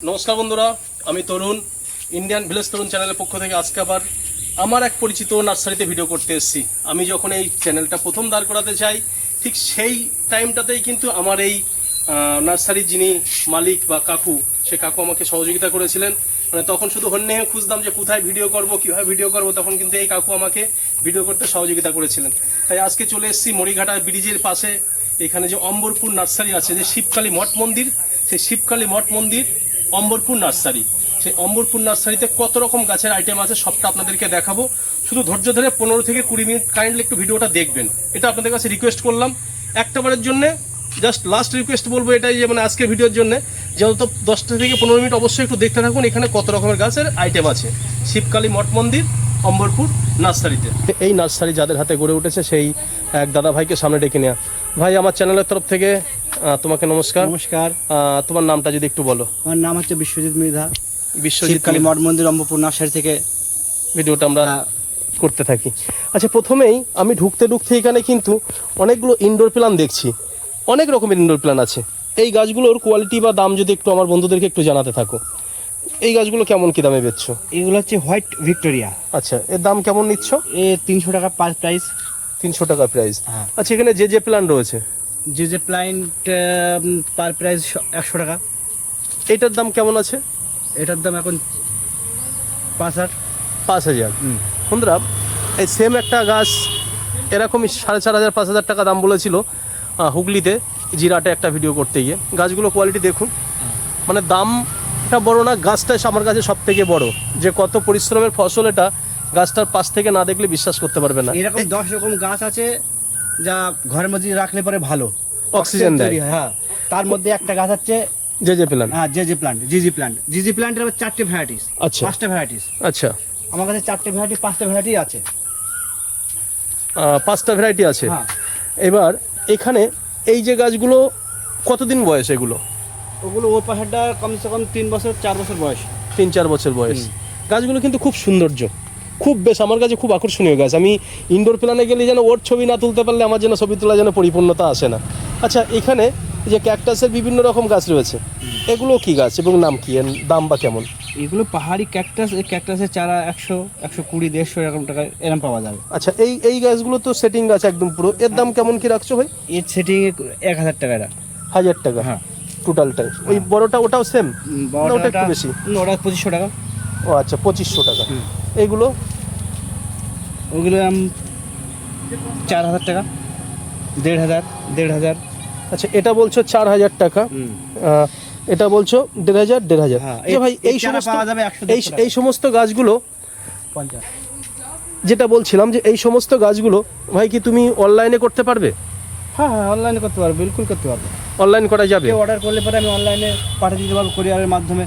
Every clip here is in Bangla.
নমস্কার বন্ধুরা আমি তরুণ ইন্ডিয়ান ভিলেজ তরুণ চ্যানেলের পক্ষ থেকে আজকে আবার আমার এক পরিচিত নার্সারিতে ভিডিও করতে এসেছি। আমি যখন এই চ্যানেলটা প্রথম দাঁড় করাতে চাই ঠিক সেই টাইমটাতেই কিন্তু আমার এই আহ, নার্সারির যিনি মালিক বা কাকু সে কাকু আমাকে সহযোগিতা করেছিলেন। মানে তখন শুধু হন্যে খুঁজতাম যে কোথায় ভিডিও করব কীভাবে ভিডিও করব তখন কিন্তু এই কাকু আমাকে ভিডিও করতে সহযোগিতা করেছিলেন। তাই আজকে চলে এসেছি মরিঘাটা ব্রিজের পাশে। এখানে যে অম্বরপুর নার্সারি আছে যে শিবকালী মঠ মন্দির সেই শিবকালী মঠ মন্দির অম্বরপুর নার্সারি। সেই অম্বরপুর নার্সারিতে কত রকম গাছের আইটেম আছে সবটা আপনাদেরকে দেখাবো। শুধু ধৈর্য ধরে পনেরো থেকে কুড়ি মিনিট কাইন্ডলি একটু ভিডিওটা দেখবেন। এটা আপনাদের কাছে রিকোয়েস্ট করলাম। একটা বারের জন্য জাস্ট লাস্ট রিকোয়েস্ট বলব এটাই যে মানে আজকে ভিডিওর জন্য। যেহেতু দশটা থেকে পনেরো মিনিট অবশ্যই একটু দেখতে থাকুন, এখানে কত রকমের গাছের আইটেম আছে। শিবকালী মঠ মন্দির, অম্বরপুর নার্সারিতে। এই নার্সারি যাদের হাতে গড়ে উঠেছে সেই এক দাদা ভাইকে সামনে ডেকে নেওয়া। ভাই, আমার চ্যানেলের তরফ থেকে তোমাকে নমস্কার। নমস্কার। তোমার নামটা যদি একটু বলো। আমার নাম হচ্ছে বিশ্বজিৎ মৃধা। বিশ্বজিৎ কালী মঠ মন্দির অম্বপুর নার্সারি থেকে। ভিডিওটা আমরা হ্যাঁ। করতে থাকি। আচ্ছা প্রথমেই আমি ঢুকতে ঢুকতে এখানে কিন্তু অনেকগুলো ইনডোর প্ল্যান দেখছি। অনেক রকমের ইনডোর প্ল্যান আছে। এই গাছগুলোর কোয়ালিটি বা দাম যদি একটু আমার বন্ধুদেরকে একটু জানাতে থাকো। এই গাছগুলো কেমন কি দামে বেচছো? এগুলো হচ্ছে হোয়াইট ভিক্টোরিয়া। আচ্ছা এর দাম কেমন নিচ্ছ? এ তিনশো টাকা পার প্রাইস তিনশো টাকা প্রাইস হ্যাঁ। আচ্ছা এখানে যে যে প্ল্যান রয়েছে? যে যে প্লাইন্ট পার প্রাইস একশো টাকা। এটার দাম কেমন আছে? এটার দাম এখন পাঁচ হাজার। পাঁচ হাজার। বন্ধুরা এই সেম একটা গাছ এরকমই সাড়ে চার হাজার পাঁচ হাজার টাকা দাম বলেছিল হুগলিতে জিরাটে একটা ভিডিও করতে গিয়ে। গাছগুলো কোয়ালিটি দেখুন। মানে দামটা বড় না গাছটা আমার কাছে সব থেকে বড়। যে কত পরিশ্রমের ফসল এটা গাছটার পাশ থেকে না দেখলে বিশ্বাস করতে পারবে না। এরকম দশ রকম গাছ আছে যা ঘরের মধ্যে রাখলে পরে ভালো। অক্সিজেন দেয়। তৈরি হয়, হ্যাঁ। তার মধ্যে একটা গাছ হচ্ছে যে যে প্ল্যান হ্যাঁ যে প্লান্ট জিজি প্লান্ট জিজি প্লান্টের আবার চারটে ভ্যারাইটিস আচ্ছা। পাঁচটা ভ্যারাইটিস আচ্ছা। আমার কাছে চারটে ভ্যারাইটি পাঁচটা ভ্যারাইটি আছে। পাঁচটা ভ্যারাইটি আছে। হ্যাঁ। এবার এখানে এই যে গাছগুলো কতদিন বয়স এগুলো? ওগুলো ওর পাশেরটা কমসে কম তিন বছর চার বছর বয়স। তিন চার বছর বয়স। গাছগুলো কিন্তু খুব সৌন্দর্য। খুব বেশ আমার কাছে খুব আকর্ষণীয় গাছ। আমি ইনডোর প্ল্যানে গেলে যেন ওর ছবি না তুলতে পারলে আমার যেন ছবি তোলা যেন পরিপূর্ণতা আসে না। আচ্ছা এখানে যে ক্যাকটাসের বিভিন্ন রকম গাছ রয়েছে এগুলো কি গাছ এবং নাম কি? এর দাম বা কেমন? এগুলো পাহাড়ি ক্যাকটাস এই ক্যাকটাসের চারা একশো একশো কুড়ি দেড়শো এরকম টাকা এরকম পাওয়া যাবে। আচ্ছা এই এই গাছগুলো তো সেটিং গাছ একদম পুরো। এর দাম কেমন কি রাখছো ভাই? এর সেটিং এক হাজার টাকা হাজার টাকা? হ্যাঁ। টোটালটাই ওই বড়টা ওটাও সেম ওটা একটু বেশি? ওটা পঁচিশশো টাকা। ও আচ্ছা পঁচিশশো টাকা। এইগুলো? ওগুলো চার হাজার টাকা। দেড় হাজার দেড় হাজার। আচ্ছা এটা বলছো চার হাজার টাকা। এটা বলছো দেড় হাজার দেড় হাজার। হ্যাঁ, ভাই এই সমস্ত পাওয়া যাবে 100 এই এই সমস্ত গাছগুলো যেটা বলছিলাম যে এই সমস্ত গাছগুলো ভাই কি তুমি অনলাইনে করতে পারবে? হ্যাঁ হ্যাঁ অনলাইনে করতে পারবে বিলকুল করতে পারবে। অনলাইন করা যাবে? অর্ডার করলে পরে আমি অনলাইনে পাঠিয়ে দিতে পারব কোরিয়ারের মাধ্যমে।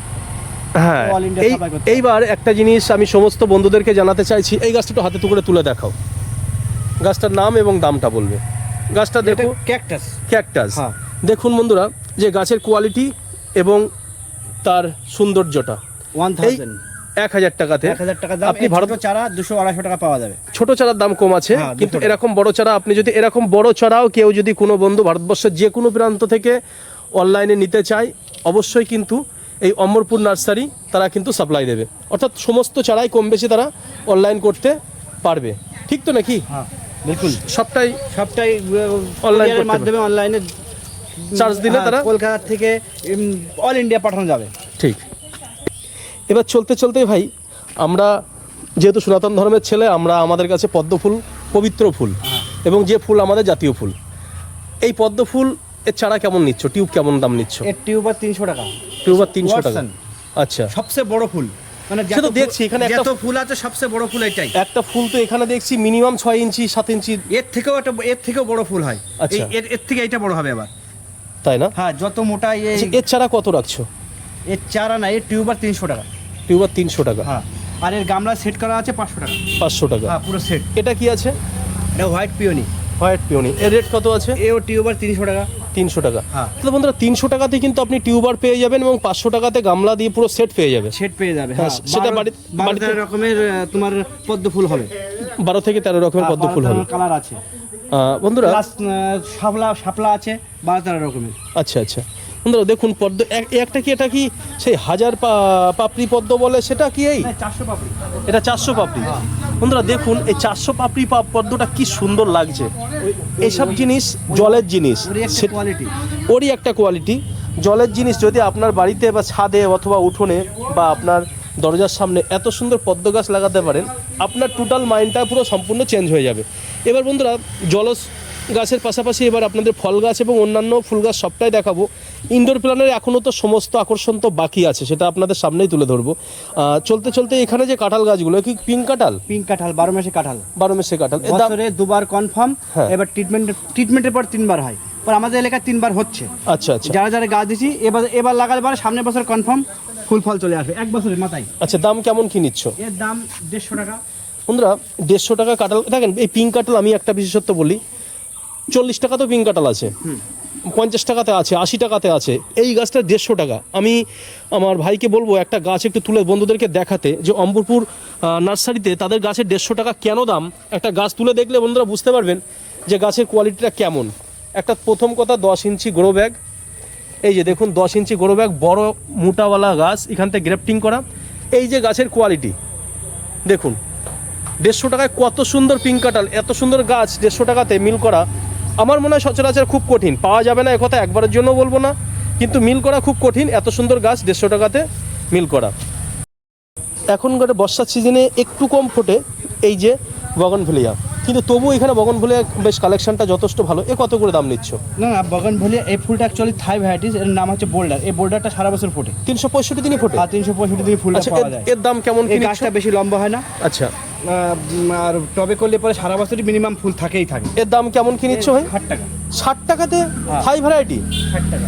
হ্যাঁ এই এইবার একটা জিনিস আমি সমস্ত বন্ধুদেরকে জানাতে চাইছি এই গাছটা একটু হাতে তুলে তুলে দেখাও। গাছটার নাম এবং দামটা বলবে। গাছটা দেখো ক্যাকটাস ক্যাকটাস। দেখুন বন্ধুরা যে গাছের কোয়ালিটি এবং তার সৌন্দর্যটা। ওয়ান থাউজেন্ড এক হাজার টাকাতে আপনি ভারত চারা দুশো আড়াইশো টাকা পাওয়া যাবে। ছোট চারার দাম কম আছে হ্যাঁ, কিন্তু এরকম বড় চারা আপনি যদি এরকম বড় চারাও কেউ যদি কোনো বন্ধু ভারতবর্ষের যে কোনো প্রান্ত থেকে অনলাইনে নিতে চায় অবশ্যই কিন্তু এই অমরপুর নার্সারি তারা কিন্তু সাপ্লাই দেবে। অর্থাৎ সমস্ত চারাই কম বেশি তারা অনলাইন করতে পারবে। ঠিক তো নাকি? হ্যাঁ বিলকুল। সবটাই সবটাই অনলাইনের মাধ্যমে অনলাইনে চার্জ দিলে তারা কলকাতা থেকে অল ইন্ডিয়া পাঠানো যাবে। ঠিক। এবার চলতে চলতে ভাই আমরা যেহেতু সনাতন ধর্মের ছেলে আমরা আমাদের কাছে পদ্ম ফুল পবিত্র ফুল এবং যে ফুল আমাদের জাতীয় ফুল। এই পদ্ম ফুল এর চারা কেমন নিচ্ছ? টিউব কেমন দাম নিচ্ছ? এর টিউবার তিনশো টাকা। টিউবার তিনশো টাকা। আচ্ছা। সবচেয়ে বড় ফুল। মানে সে দেখছি, এখানে যত ফুল আছে সবচেয়ে বড় ফুল এটাই। একটা ফুল তো এখানে দেখছি মিনিমাম ছয় ইঞ্চি সাত ইঞ্চি। এর থেকেও একটা এর থেকেও বড় ফুল হয়। আচ্ছা। এর এর থেকে এটা বড় হবে আবার। তাই না? হ্যাঁ যত মোটা আচ্ছা, এর চারা কত রাখছো? এর চারা না এর টিউবার তিনশো টাকা। টিউবার তিনশো টাকা। হ্যাঁ। আর এর গামলা সেট করা আছে পাঁচশো টাকা। পাঁচশো টাকা। হ্যাঁ পুরো সেট। এটা কি আছে? এটা হোয়াইট পিওনি। White peony. এর রেট কত আছে? এও টিউবার তিনশো টাকা। তিনশো টাকা। তাহলে বন্ধুরা তিনশো টাকাতে কিন্তু আপনি টিউবার পেয়ে যাবেন এবং পাঁচশো টাকাতে গামলা দিয়ে পুরো সেট পেয়ে যাবে সেট পেয়ে যাবে হ্যাঁ, হ্যাঁ সেটা বারো- বাড়ি- বারো বাড়িতে- রকমের তোমার পদ্ম ফুল হবে। বারো থেকে তেরো রকমের পদ্ম ফুল হবে। কালার আছে। বন্ধুরা শাপলা শাপলা আছে বারো তেরো রকমের। আচ্ছা আচ্ছা। বন্ধুরা দেখুন পদ্ম এক- একটা কি এটা কি সেই হাজার পাপড়ি পদ্ম বলে সেটা কি এই? চারশো পাপড়ি। এটা চারশো পাপড়ি। বন্ধুরা দেখুন এই চারশো পাপড়ি পদ্মটা কি সুন্দর লাগছে। এসব জিনিস জলের জিনিস। ওরই একটা কোয়ালিটি জলের জিনিস যদি আপনার বাড়িতে বা ছাদে অথবা উঠোনে বা আপনার দরজার সামনে এত সুন্দর পদ্ম গাছ লাগাতে পারেন আপনার টোটাল মাইন্ডটা পুরো সম্পূর্ণ চেঞ্জ হয়ে যাবে। এবার বন্ধুরা জলস গাছের পাশাপাশি এবার আপনাদের ফল গাছ এবং অন্যান্য ফুল গাছ সবটাই দেখাবো। ইনডোর প্ল্যানের এখনও তো সমস্ত আকর্ষণ তো বাকি আছে সেটা আপনাদের সামনেই তুলে ধরবো। চলতে চলতে এখানে যে কাঁঠাল গাছগুলো কি পিঙ্ক কাঁঠাল? পিঙ্ক কাঁঠাল বারো মাসে কাঁঠাল। বারো মাসে কাঁঠাল। বছরে দুবার কনফার্ম হ্যাঁ। এবার ট্রিটমেন্ট ট্রিটমেন্টের পর তিনবার হয়। পর আমাদের এলাকায় তিনবার হচ্ছে। আচ্ছা আচ্ছা। যারা যারা গাছ দিছি এবার এবার লাগালে পরে সামনের বছর কনফার্ম ফুল ফল চলে আসবে এক বছরের মাথায়। আচ্ছা দাম কেমন কি নিচ্ছ? এর দাম দেড়শো টাকা। বন্ধুরা দেড়শো টাকা কাঁঠাল দেখেন এই পিঙ্ক কাঁঠাল আমি একটা বিশেষত্ব বলি চল্লিশ টাকা তো পিঙ্ক কাঁঠাল আছে। পঞ্চাশ টাকাতে আছে, আশি টাকাতে আছে, এই গাছটা দেড়শো টাকা। আমি আমার ভাইকে বলব, একটা গাছ একটু তুলে বন্ধুদেরকে দেখাতে যে অম্বরপুর নার্সারিতে তাদের গাছের দেড়শো টাকা কেন দাম? একটা গাছ তুলে দেখলে বন্ধুরা বুঝতে পারবেন যে গাছের কোয়ালিটিটা কেমন। একটা প্রথম কথা, দশ ইঞ্চি গ্রো ব্যাগ এই যে দেখুন, দশ ইঞ্চি গ্রো ব্যাগ বড় মোটাওয়ালা গাছ, এখান থেকে গ্রেফটিং করা। এই যে গাছের কোয়ালিটি দেখুন, দেড়শো টাকায় কত সুন্দর পিঙ্ক কাঁঠাল, এত সুন্দর গাছ দেড়শো টাকাতে মিল করা। আমার মনে হয় সচরাচর খুব কঠিন। পাওয়া যাবে না একথা একবারের জন্য বলব না। কিন্তু মিল করা খুব কঠিন এত সুন্দর গাছ দেড়শো টাকাতে মিল করা। এখনকার বর্ষার সিজনে একটু কম ফোটে এই যে বগনভেলিয়া। কিন্তু তবু এখানে বগনভেলিয়া বেশ কালেকশনটা যথেষ্ট ভালো। এ কত করে দাম নিচ্ছ? না না বগান ভলি এই ফুলটা অ্যাকচুয়ালি থাই ভ্যারাইটিস এর নাম হচ্ছে বোল্ডার এই বোল্ডারটা সারা বছর ফোটে। তিনশো পঁয়ষট্টি দিনই ফোটে? আর তিনশো পঁয়ষট্টি দিন ফুলটা আচ্ছা পাওয়া এর- যায়। এর দাম কেমন কি এই? গাছটা বেশি লম্বা হয় না। আচ্ছা। আর টবে করলে পরে সারা বছরই মিনিমাম ফুল থাকেই থাকে। এর দাম কেমন কি নিচ্ছ ভাই? ষাট টাকা। ষাট টাকাতে। হাই ভ্যারাইটি ষাট টাকা।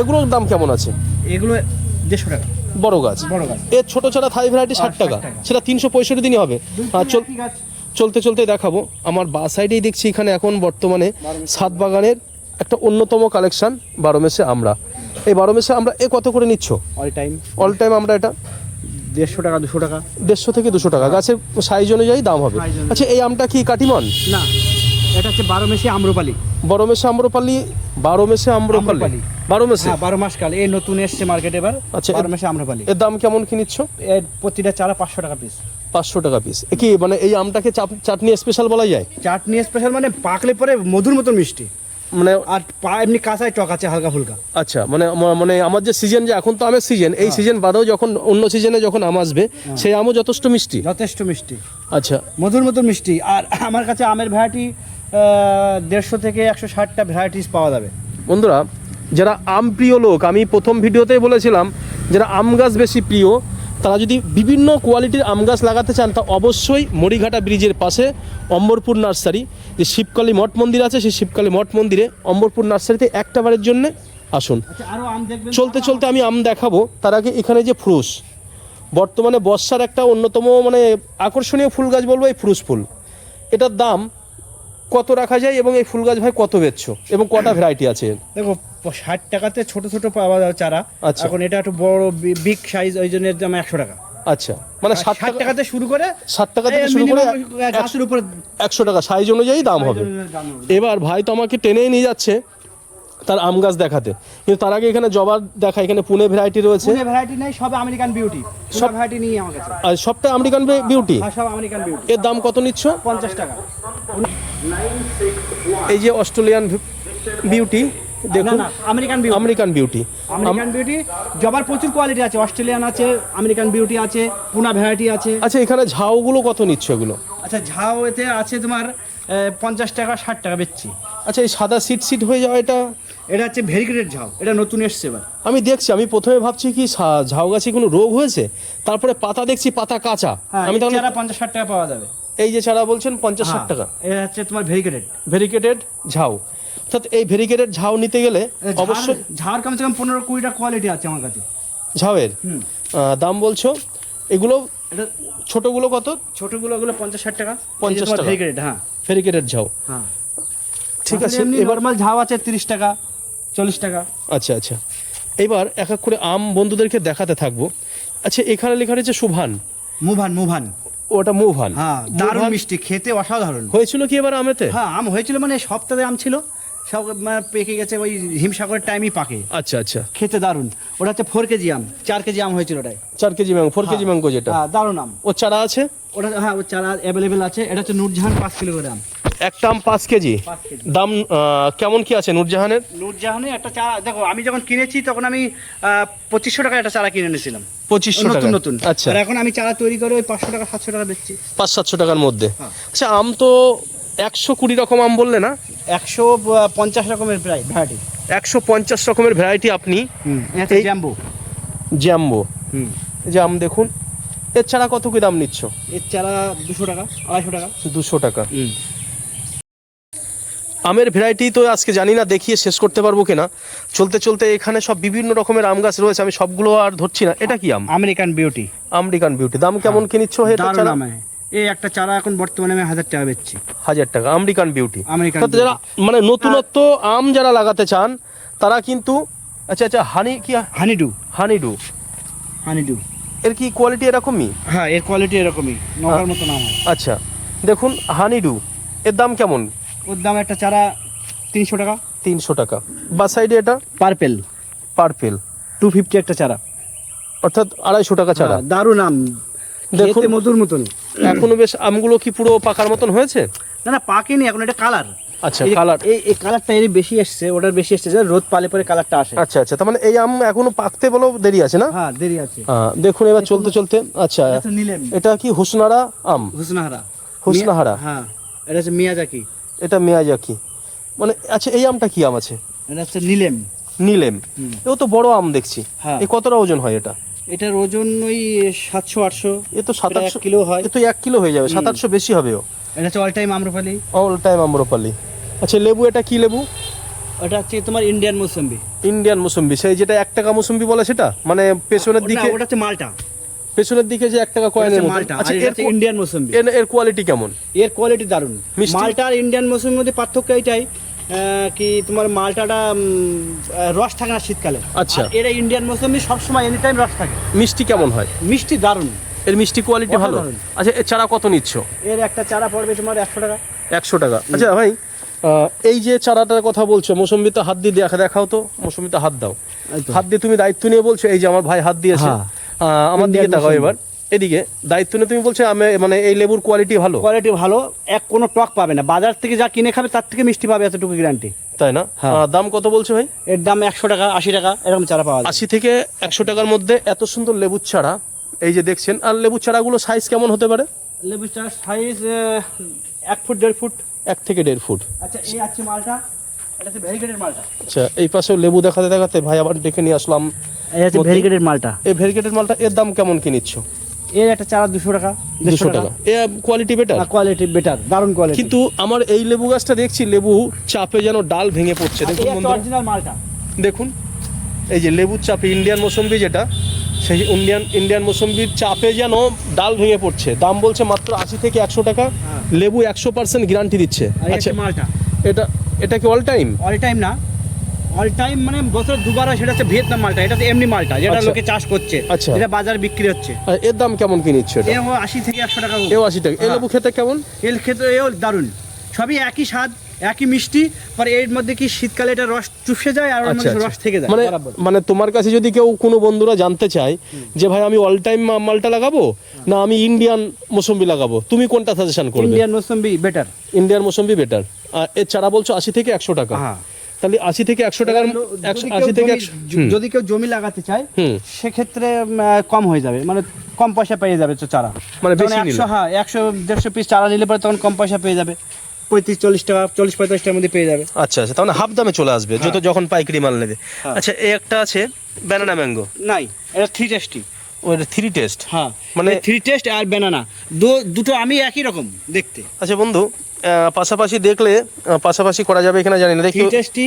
এগুলোর দাম কেমন আছে? এগুলো দেড়শো টাকা। বড় গাছ। বড় গাছ। এর ছোট ছাড়া থাই ভ্যারাইটি ষাট টাকা। সেটা তিনশো পঁয়ষট্টি দিনই হবে। আর চল চলতে চলতে দেখাবো। আমার বা সাইডেই দেখছি এখানে এখন বর্তমানে সাত বাগানের একটা অন্যতম কালেকশন বারো মেসে আমরা। এই বারো মেসে আমরা এ কত করে নিচ্ছ? অল টাইম অল টাইম আমরা এটা। দেড়শো টাকা দুশো টাকা। দেড়শো থেকে দুশো টাকা। গাছের সাইজ অনুযায়ী দাম হবে। আচ্ছা এই আমটা কি কাটিমন? না এটা হচ্ছে বারো মেসে আম্রপালি। বড় মেসে আম্রপালি বারো মেসে আম্রপালি। বারো মেসে হ্যাঁ বারো মাস কাল। এই নতুন এসছে মার্কেট এবার আচ্ছা, বারো মাসে আম্রপালি। এর দাম কেমন কি নিচ্ছ? এর প্রতিটা চারা পাঁচশো টাকা পিস পাঁচশো টাকা পিস কি মানে এই আমটাকে চাটনি স্পেশাল বলা যায়? চাটনি স্পেশাল মানে পাকলে পরে মধুর মতো মিষ্টি। মানে আর পা এমনি কাঁচায় টক আছে হালকা ফুলকা। আচ্ছা মানে মানে আমার যে সিজন যে এখন তো আমের সিজন এই সিজন বাদেও যখন অন্য সিজনে যখন আম আসবে সেই আমও যথেষ্ট মিষ্টি। যথেষ্ট মিষ্টি। আচ্ছা। মধুর মতো মিষ্টি। আর আমার কাছে আমের ভ্যারাইটি দেড়শো থেকে একশো ষাটটা ভ্যারাইটিস পাওয়া যাবে। বন্ধুরা যারা আম প্রিয় লোক আমি প্রথম ভিডিওতেই বলেছিলাম যারা আম গাছ বেশি প্রিয় তারা যদি বিভিন্ন কোয়ালিটির আম গাছ লাগাতে চান তা অবশ্যই মরিঘাটা ব্রিজের পাশে অম্বরপুর নার্সারি। যে শিবকালী মঠ মন্দির আছে সেই শিবকালী মঠ মন্দিরে অম্বরপুর নার্সারিতে একটা বারের জন্য আসুন। আচ্ছা চলতে চলতে আমি। আম দেখাবো। তার আগে এখানে যে ফ্রুস বর্তমানে বর্ষার একটা অন্যতম মানে আকর্ষণীয় ফুল গাছ বলব এই ফ্রুস ফুল। এটার দাম কত রাখা যায় এবং এই ফুল গাছ ভাই কত বেচছো? এবং কটা ভ্যারাইটি আছে দেখো ষাট টাকাতে ছোট ছোট পাওয়া যায় চারা। আচ্ছা। এখন এটা একটু বড় বিগ সাইজ ওই জন্য দাম একশো টাকা। আচ্ছা। মানে সাত টাকাতে শুরু করে ষাট টাকা থেকে শুরু করে গাছের উপরে একশো টাকা। সাইজ অনুযায়ী দাম হবে। এবার ভাই তো আমাকে টেনেই নিয়ে যাচ্ছে। তার আম গাছ দেখাতে। কিন্তু তার আগে এখানে জবার দেখা এখানে পুনে ভ্যারাইটি রয়েছে। পুনে ভ্যারাইটি নেই সব আমেরিকান বিউটি সব ভ্যারাইটি নিয়ে আমার কাছে। আর সবটা আমেরিকান বিউটি আর সব আমেরিকান বিউটি এর দাম কত নিচ্ছ? পঞ্চাশ টাকা। এই যে অস্ট্রেলিয়ান বিউটি দেখুন। না American beauty American beauty American beauty জবার প্রচুর কোয়ালিটি আছে অস্ট্রেলিয়ান আছে আমেরিকান বিউটি আছে পুনা ভ্যারাইটি আছে। আচ্ছা এখানে ঝাউগুলো কত নিচ্ছ এগুলো? আচ্ছা ঝাও এতে আছে তোমার পঞ্চাশ টাকা ষাট টাকা বেচছি। আচ্ছা এই সাদা সিট সিট হয়ে যাওয়া এটা এটা হচ্ছে ভেরিকেটেড ঝাউ এটা নতুন এসছে এবার। আমি দেখছি আমি প্রথমে ভাবছি কি ঝাউ গাছে কোনো রোগ হয়েছে? তারপরে পাতা দেখছি পাতা কাঁচা। হ্যাঁ আমি তাহলে পঞ্চাশ ষাট টাকা পাওয়া যাবে। এই যে ছাড়া বলছেন পঞ্চাশ ষাট হ্যাঁ, টাকা। এটা হচ্ছে তোমার ভেরিকেটেড। ভেরিকেটেড ঝাউ। অর্থাৎ এই ভেরিকেটেড ঝাউ নিতে গেলে অবশ্যই ঝাড় কমসে কম পনেরো কুড়িটা কোয়ালিটি আছে আমার কাছে। ঝাউয়ের? দাম বলছো? এগুলো এটা ছোটগুলো কত? ছোটগুলো ওগুলো পঞ্চাশ ষাট টাকা। 50 টাকা। ভেরিকেটেড হ্যাঁ। ভেরিকেটেড ঝাউ। হ্যাঁ। ঠিক আছে এবার নর্মাল ঝাও আছে তিরিশ টাকা। চল্লিশ টাকা। আচ্ছা আচ্ছা। এবার এক এক করে আম বন্ধুদেরকে দেখাতে থাকব। আচ্ছা এখানে লেখা রয়েছে সুভান। মুভান মুভান। ওটা মুভান। হ্যাঁ দারুণ মিষ্টি খেতে অসাধারণ। হয়েছিল কি এবার আমেতে? হ্যাঁ আম হয়েছিল মানে সপ্তাহে আম ছিল। সব মানে পেকে গেছে ওই হিমসাগরের টাইমই পাকে। আচ্ছা আচ্ছা। খেতে দারুণ। ওটা হচ্ছে ফোর কেজি আম চার কেজি আম হয়েছিল ওটাই চার kg mango four kg mango যেটা। হ্যাঁ দারুণ আম। ও চারা আছে? ওটা হ্যাঁ ওর চারা অ্যাভেলেবেল আছে। এটা হচ্ছে নূরজাহান পাঁচ কিলো করে আম। একটা আম পাঁচ কেজি। দাম কেমন কি আছে নূরজাহানের? নূরজাহানে একটা চারা দেখো আমি যখন কিনেছি তখন আমি পঁচিশশো টাকা একটা চারা কিনে নিয়েছিলাম পঁচিশশো টাকা নতুন নতুন। আচ্ছা। আর এখন আমি চারা তৈরি করে ওই পাঁচশো টাকা সাতশো টাকা বেচছি। পাঁচ সাতশো টাকার মধ্যে। হ্যাঁ। আচ্ছা আম তো একশো কুড়ি রকম আম বললে না? একশো পঞ্চাশ রকমের প্রায় ভ্যারাইটি একশো পঞ্চাশ রকমের ভ্যারাইটি আপনি জ্যাম্বো জ্যাম্বো যে আম দেখুন এর ছাড়া কত কি দাম নিচ্ছ? এর চারা দুশো টাকা আড়াইশো টাকা। দুশো টাকা। আমের ভ্যারাইটি তো আজকে জানি না দেখিয়ে শেষ করতে পারব কিনা। চলতে চলতে এখানে সব বিভিন্ন রকমের আম গাছ রয়েছে আমি সবগুলো আর ধরছি না। এটা কি আম? আমেরিকান বিউটি আমেরিকান বিউটি দাম কেমন কি নিচ্ছ এই একটা চারা এখন বর্তমানে আমি হাজার টাকা বেচছি। হাজার টাকা আমেরিকান বিউটি আমেরিকান যারা মানে নতুনত্ব আম যারা লাগাতে চান তারা কিন্তু আচ্ছা আচ্ছা হানি কি হানিডু হানিডু হানিডু এর কি কোয়ালিটি এরকমই? হ্যাঁ এর কোয়ালিটি এরকমই নগার মতো নাম আচ্ছা দেখুন হানিডু এর দাম কেমন? ওর দাম একটা চারা তিনশো টাকা। তিনশো টাকা। বা সাইডে এটা? পার্পেল পার্পেল টু ফিফটি একটা চারা। অর্থাৎ আড়াইশো টাকা ছাড়া হ্যাঁ, দারুণ আম। দেখুন- মধুর মতন। এখনও বেশ আমগুলো কি পুরো পাকার মতন হয়েছে? না না পাকেনি এখন এটা কালার আচ্ছা কালার এই এই কালারটা এর বেশি এসছে ওটার বেশি এসছে যে রোদ পালে পরে কালারটা আসে। আচ্ছা আচ্ছা তার মানে এই আম এখনও পাকতে বলেও দেরি আছে না? হ্যাঁ দেরি আছে। হ্যাঁ, দেখুন এবার চলতে চলতে আচ্ছা এটা এটা কি হুসনারা আম? হুসনাহারা। হুসনাহারা। হ্যাঁ এটা হচ্ছে মিয়াজাকি। এটা মেয়াজাকি। মানে আচ্ছা এই আমটা কি আম আছে? এটা হচ্ছে নিলেম। নিলেম। এও তো বড় আম দেখছি। হ্যাঁ। এ কতটা ওজন হয় এটা? এটার ওজন ওই সাতশো আটশো। এ তো সাত আটশো কিলো হয়। এ তো এক কিলো হয়ে যাবে। সাত আটশো বেশি হবে ও। এটা হচ্ছে all time Amrapali. All time Amrapali. আচ্ছা লেবু এটা কি লেবু? ওটা হচ্ছে তোমার ইন্ডিয়ান মৌসম্বি। ইন্ডিয়ান মুসম্বি। সেই যেটা এক টাকা মুসম্বি বলে সেটা? মানে পেছনের দিকে ওটা হচ্ছে মালটা। পেছনের দিকে যে এক টাকা কয়েনের মতো মালটা আচ্ছা এর ইন্ডিয়ান মৌসম্বি এর এর কোয়ালিটি কেমন? এর কোয়ালিটি দারুণ। মালটা আর ইন্ডিয়ান মৌসুমের মধ্যে পার্থক্য এইটাই কি তোমার মালটাটা রস থাকে না শীতকালে। আচ্ছা। এরা ইন্ডিয়ান মৌসুমি সবসময় এনি টাইম রস থাকে। মিষ্টি কেমন হয়? মিষ্টি দারুণ। এর মিষ্টি কোয়ালিটি ভালো? আচ্ছা এর চারা কত নিচ্ছ? এর একটা চারা পড়বে তোমার একশো টাকা। একশো টাকা। আচ্ছা ভাই এই যে চারাটার কথা বলছো মৌসুমিতে হাত দিয়ে দেখা দেখাও তো মৌসুমিতে হাত দাও। হাত দিয়ে তুমি দায়িত্ব নিয়ে বলছো এই যে আমার ভাই হাত দিয়েছে। হ্যাঁ। আমার দিকে তাকাও এবার। এদিকে দায়িত্ব নিয়ে তুমি বলছো আমি মানে এই লেবুর কোয়ালিটি ভালো? কোয়ালিটি ভালো এক কোনো টক পাবে না। বাজার থেকে যা কিনে খাবে তার থেকে মিষ্টি পাবে এতটুকু গ্যারান্টি তাই না? হ্যাঁ। দাম কত বলছো ভাই? এর দাম একশো টাকা আশি টাকা এরকম চারা পাওয়া যায়। আশি থেকে একশো টাকার মধ্যে এত সুন্দর লেবুর চারা এই যে দেখছেন আর লেবুর চারাগুলো সাইজ কেমন হতে পারে? লেবু চারা সাইজ এক ফুট দেড় ফুট। এক থেকে দেড় ফুট। আচ্ছা এই আছে মালটা এটা ভেরিগেটেড মালটা। আচ্ছা এই পাশেও লেবু দেখাতে দেখাতে ভাই আবার ডেকে নিয়ে আসলাম। এই হচ্ছে মধ্যে- মালটা। এই ভেরিগেটেড মালটা এর দাম কেমন কি নিচ্ছ? এর একটা চারা দুশো টাকা দুশো টাকা। A quality better quality better দারুণ কোয়ালিটি কিন্তু আমার এই লেবু গাছটা দেখছি লেবু চাপে যেন ডাল ভেঙে পড়ছে। দেখুন অরিজিনাল মালটা। দেখুন এই যে লেবুর চাপে ইন্ডিয়ান মৌসম্বি যেটা সেই ইন্ডিয়ান ইন্ডিয়ান মৌসম্বির চাপে যেন ডাল ভেঙে পড়ছে। দাম বলছে মাত্র আশি থেকে একশো টাকা হ্যাঁ। লেবু একশো পার্সেন্ট গ্যারান্টি দিচ্ছে। আচ্ছা মালটা। এটা এটা কি অল টাইম অল টাইম না। অল টাইম মানে বছর দুবার হয় সেটা হচ্ছে ভিয়েতনাম মালটা এটা তো এমনি মালটা যেটা আচ্ছা। লোকে চাষ করছে আচ্ছা। এটা বাজার বিক্রি হচ্ছে। এর দাম কেমন কি নিচ্ছে এটা? এও আশি থেকে একশো টাকা এও আশি টাকা। হ্যাঁ। লেবু খেতে কেমন? এর ক্ষেত্রে এও দারুণ। সবই একই স্বাদ একই মিষ্টি পরে এর মধ্যে কি শীতকালে এটা রস চুষে যায় আর আচ্ছা আচ্ছা। রস থেকে যায় মানে মানে তোমার কাছে যদি কেউ কোনো বন্ধুরা জানতে চায় যে ভাই আমি অল টাইম মালটা লাগাবো না আমি ইন্ডিয়ান মৌসম্বি লাগাবো তুমি কোনটা সাজেশন করবে ইন্ডিয়ান মৌসুম্বি বেটার ইন্ডিয়ান মৌসম্বি বেটার আর এর চারা বলছো আশি থেকে একশো টাকা। হ্যাঁ। তাহলে আশি থেকে একশো টাকার আশি থেকে যদি কেউ জমি লাগাতে চায় সেক্ষেত্রে কম হয়ে যাবে। মানে কম পয়সা পেয়ে যাবে তো চারা। মানে। একশো হ্যাঁ একশো দেড়শো পিস চারা নিলে পরে তখন কম পয়সা পেয়ে যাবে। পঁয়ত্রিশ চল্লিশ টাকা চল্লিশ পঁয়তাল্লিশ টাকার মধ্যে পেয়ে যাবে। আচ্ছা আচ্ছা তাহলে হাফ দামে চলে আসবে যত যখন পাইকারি মাল নেবে। হ্যাঁ। আচ্ছা এই একটা আছে ব্যানানা ম্যাঙ্গো নাই এটা থ্রি টেস্টি থ্রি টেস্ট হ্যাঁ মানে- থ্রি টেস্ট আর ব্যানানা দুটো আমি একই রকম দেখতে। আচ্ছা বন্ধু পাশাপাশি দেখলে পাশাপাশি করা যাবে এখানে জানি না। দেখি থ্রি টেস্টি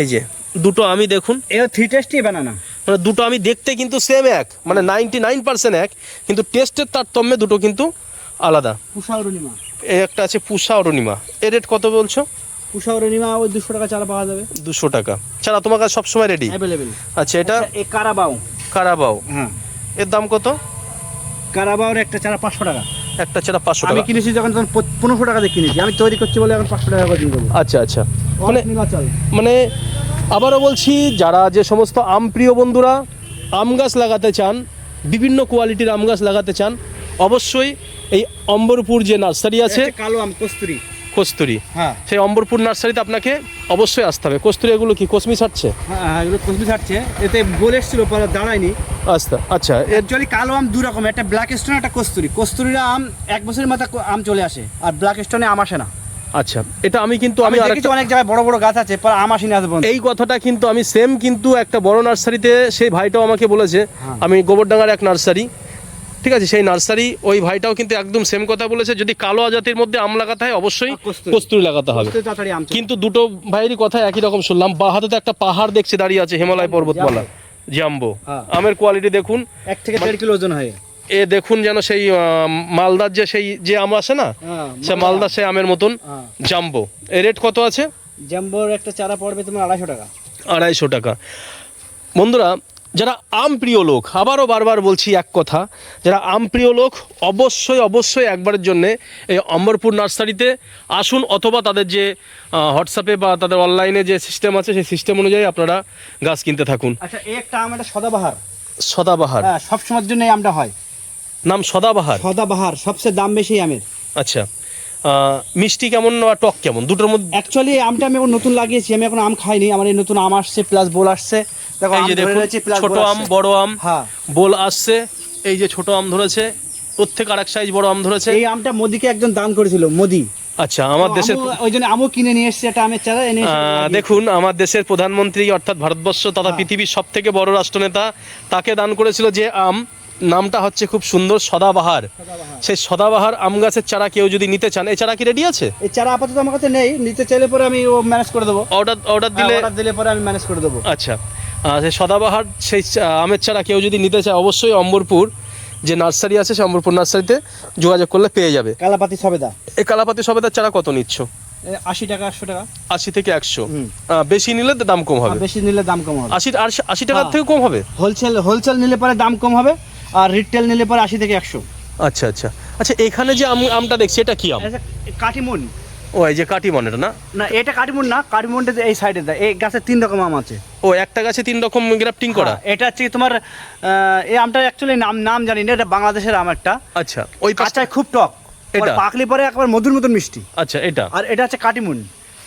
এই যে দুটো আমি দেখুন। এটা থ্রি টেস্টি ব্যানানা মানে দুটো আমি দেখতে কিন্তু সেম এক। মানে নাইনটি নাইন পার্সেন্ট এক কিন্তু টেস্টের তারতম্যে দুটো কিন্তু আলাদা। পুষা অরুণিমা। এই একটা আছে পুষা অরুণিমা। এর রেট কত বলছো? পুষা অরুণিমা ওই দুশো টাকা চারা পাওয়া যাবে। দুশো টাকা। ছাড়া তোমার কাছে সবসময় রেডি অ্যাভেলেবেল আচ্ছা এটা এ কারাবাও। কারাবাও। হ্যাঁ এর দাম কত? কারাবাওর একটা চারা পাঁচশো টাকা। একটা চারা পাঁচশো আমি কিনেছি যখন তখন পনেরোশো টাকা দিয়ে কিনেছি। আমি তৈরি করছি বলে এখন পাঁচশো টাকা করে দিয়ে দেবো। আচ্ছা আচ্ছা। মানে মানে মানে আবারও বলছি যারা যে সমস্ত আম প্রিয় বন্ধুরা আম গাছ লাগাতে চান বিভিন্ন কোয়ালিটির আম গাছ লাগাতে চান অবশ্যই এই অম্বরপুর যে নার্সারি আছে কালো আম কস্তুরি। কস্তুরি। হ্যাঁ। সেই অম্বরপুর নার্সারিতে আপনাকে অবশ্যই আসতে হবে। কস্তুরি এগুলো কি কসমি ছাড়ছে? হ্যাঁ হ্যাঁ, এগুলো কস্তুরি ছাড়ছে। এতে গোল এসেছিল পরে দাঁড়ায়নি। আচ্ছা আচ্ছা অ্যাকচুয়ালি কালো আম দু রকম একটা ব্ল্যাক স্টোন একটা কস্তুরি। কস্তুরির আম এক বছরের মাথা আম চলে আসে আর ব্ল্যাক স্টোনে আম আসে না। আচ্ছা এটা আমি কিন্তু আমি দেখেছি অনেক জায়গায় বড় বড় গাছ আছে পর আম আসেনি আজ এই কথাটা কিন্তু আমি সেম কিন্তু একটা বড় নার্সারিতে সেই ভাইটাও আমাকে বলেছে। হ্যাঁ। আমি গোবরডাঙ্গার এক নার্সারি। ঠিক আছে সেই নার্সারি ওই ভাইটাও কিন্তু একদম সেম কথা বলেছে যদি কালো জাতির মধ্যে আম লাগাতে হয় অবশ্যই কস্তুরি। লাগাতে হবে। কিন্তু দুটো ভাইয়েরই কথা একই রকম শুনলাম বা হাতে তো একটা পাহাড় দেখছি দাঁড়িয়ে আছে হিমালয় পর্বতমালা জাম্বো। হ্যাঁ। আমের কোয়ালিটি দেখুন এক থেকে দেড় কিলো ওজন হয়। এ দেখুন যেন সেই মালদার যে সেই যে আম আছে না হ্যাঁ, সে মালদার সেই আমের মতন হ্যাঁ। জাম্বো। এর রেট কত আছে? জাম্বোর একটা চারা পড়বে তোমার আড়াইশো টাকা। আড়াইশো টাকা। বন্ধুরা যারা আম প্রিয় লোক আবারও বারবার বলছি এক কথা যারা আম প্রিয় লোক অবশ্যই অবশ্যই একবারের জন্যে এই অম্বরপুর নার্সারিতে আসুন অথবা তাদের যে হোয়াটসঅ্যাপে বা তাদের অনলাইনে যে সিস্টেম আছে সেই সিস্টেম অনুযায়ী আপনারা গাছ কিনতে থাকুন। আচ্ছা এই একটা আম একটা সদাবাহার। সদাবাহার। হ্যাঁ সব সময়ের জন্য আমটা হয়। নাম সদাবাহার? সদাবাহার সবচেয়ে দাম বেশি আমের। আচ্ছা মিষ্টি কেমন বা টক কেমন? দুটোর মধ্যে অ্যাকচুয়ালি আমটা আমি এখন নতুন লাগিয়েছি আমি এখন আম খাইনি আমার এই নতুন আম আসছে প্লাস বোল আসছে। দেখো এই যে দেখুন ছোট আম বড় আম হ্যাঁ। বোল আসছে এই যে ছোট আম ধরেছে প্রত্যেক আরেক সাইজ বড় আম ধরেছে। এই আমটা মোদিকে একজন দান করেছিল মোদি। আচ্ছা আমার দেশের ওই জন্য আমও কিনে নিয়ে এসেছে আমের চারা এনে। দেখুন আমার দেশের প্রধানমন্ত্রী অর্থাৎ ভারতবর্ষ তথা হ্যাঁ। পৃথিবীর সব থেকে বড় রাষ্ট্রনেতা তাকে দান করেছিল যে আম নামটা হচ্ছে খুব সুন্দর সদাবাহার। সেই সদাবাহার আম গাছের চারা কেউ যদি নিতে চান এই চারা কি রেডি আছে? এই চারা আপাতত আমার কাছে নেই নিতে চাইলে পরে আমি ও ম্যানেজ করে দেবো। অর্ডার অর্ডার দিলে অর্ডার দিলে পরে আমি ম্যানেজ করে দেবো। আচ্ছা। সেই সদাবাহার সেই আমের চারা কেউ যদি নিতে চায় অবশ্যই অম্বরপুর যে নার্সারি আছে সেই অম্বরপুর নার্সারিতে যোগাযোগ করলে পেয়ে যাবে। কালাপাতি সবেদা? এই কালাপাতি সবেদার চারা কত নিচ্ছ? আশি টাকা একশো টাকা। আশি থেকে একশো। বেশি নিলে দাম কম হবে। বেশি নিলে দাম কম হবে। আশি আশি- আশি টাকার হ্যাঁ। থেকে কম হবে? হোলসেল হোলসেল নিলে পরে দাম কম হবে আর রিটেল নিলে পরে আশি থেকে একশো। আচ্ছা আচ্ছা। আচ্ছা এখানে যে আম আমটা দেখছি এটা কি আম? কাটিমুন। ও এই যে কাটিমন এটা না? না এটা কাটিমুন না কাটিমুনটা এই সাইডে দেয় এই গাছে তিন রকম আম আছে। ও একটা গাছে তিন রকম গ্রাফটিং করা? হ্যাঁ, এটা হচ্ছে তোমার এই আমটা অ্যাকচুয়ালি নাম নাম জানি না এটা বাংলাদেশের আম একটা। আচ্ছা ওই কাঁচায় খুব টক এটা? পাকলে পাকলি পরে একবার মধুর মতন মিষ্টি। আচ্ছা এটা? আর এটা হচ্ছে কাটিমুন।